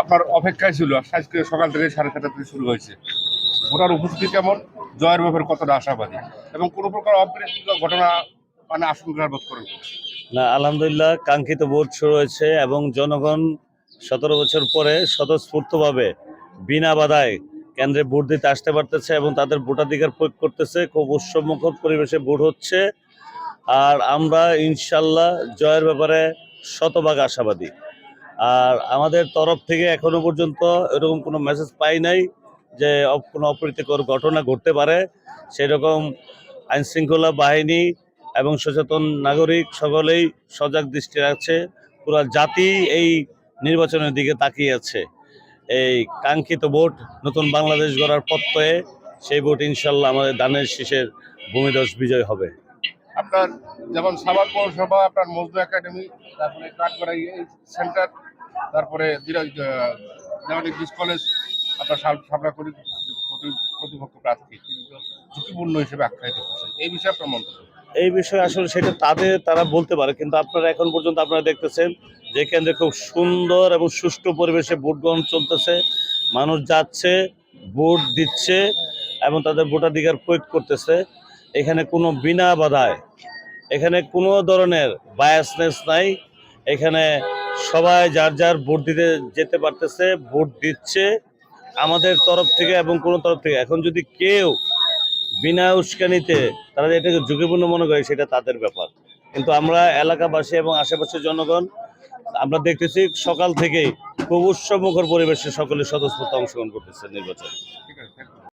আপনার অপেক্ষায় ছিল আজকে সকাল থেকে সাড়ে ছটা থেকে শুরু হয়েছে। ভোটার উপস্থিতি কেমন? জয়ের ব্যাপারে কতটা আশাবাদী? এবং কোনো প্রকার অপ্রীতিকর ঘটনা মানে আশঙ্কা বোধ করেন না, আলহামদুলিল্লাহ, কাঙ্ক্ষিত ভোট শুরু হয়েছে এবং জনগণ সতেরো বছর পরে স্বতঃস্ফূর্তভাবে বিনা বাধায় কেন্দ্রে ভোট দিতে আসতে পারতেছে এবং তাদের ভোটাধিকার প্রয়োগ করতেছে। খুব উৎসবমুখর পরিবেশে ভোট হচ্ছে। আর আমরা ইনশাল্লাহ জয়ের ব্যাপারে শতভাগ আশাবাদী। আর আমাদের তরফ থেকে এখনও পর্যন্ত এরকম কোনো মেসেজ পাই নাই যে কোনো অপ্রীতিকর ঘটনা ঘটতে পারে। সেরকম আইনশৃঙ্খলা বাহিনী এবং সচেতন নাগরিক সকলেই সজাগ দৃষ্টি রাখছে। পুরো জাতি এই নির্বাচনের দিকে তাকিয়ে আছে। এই কাঙ্ক্ষিত ভোট নতুন বাংলাদেশ গড়ার প্রত্যয়ে সেই ভোট ইনশাল্লাহ আমাদের দানের শীষের ভূমিদস বিজয় হবে। আপনার যেমন সাভার পৌরসভা, আপনার মজদু একাডেমি, তারপরে কাঠগড়াই সেন্টার তারপরে কলেজ আপনার সাবনাকড়ি প্রতিপক্ষ প্রার্থী ঝুঁকিপূর্ণ হিসেবে আখ্যায়িত করছেন এই বিষয়ে এই বিষয়ে আসলে সেটা তাদের, তারা বলতে পারে, কিন্তু আপনারা এখন পর্যন্ত আপনারা দেখতেছেন যে কেন্দ্রে খুব সুন্দর এবং সুষ্ঠু পরিবেশে ভোট গ্রহণ চলতেছে। মানুষ যাচ্ছে, ভোট দিচ্ছে এবং তাদের ভোটাধিকার প্রয়োগ করতেছে। এখানে কোনো বিনা বাধায়, এখানে কোনো ধরনের বায়াসনেস নাই। এখানে সবাই যার যার ভোট দিতে যেতে পারতেছে, ভোট দিচ্ছে আমাদের তরফ থেকে এবং কোনো তরফ থেকে। এখন যদি কেউ বিনা উস্কানিতে, তারা এটাকে ঝুঁকিপূর্ণ মনে করে, সেটা তাদের ব্যাপার। কিন্তু আমরা এলাকাবাসী এবং আশেপাশের জনগণ, আমরা দেখতেছি সকাল থেকেই খুব উৎসবমুখর পরিবেশে সকলে স্বতঃস্ফূর্ত অংশগ্রহণ করতেছে নির্বাচন।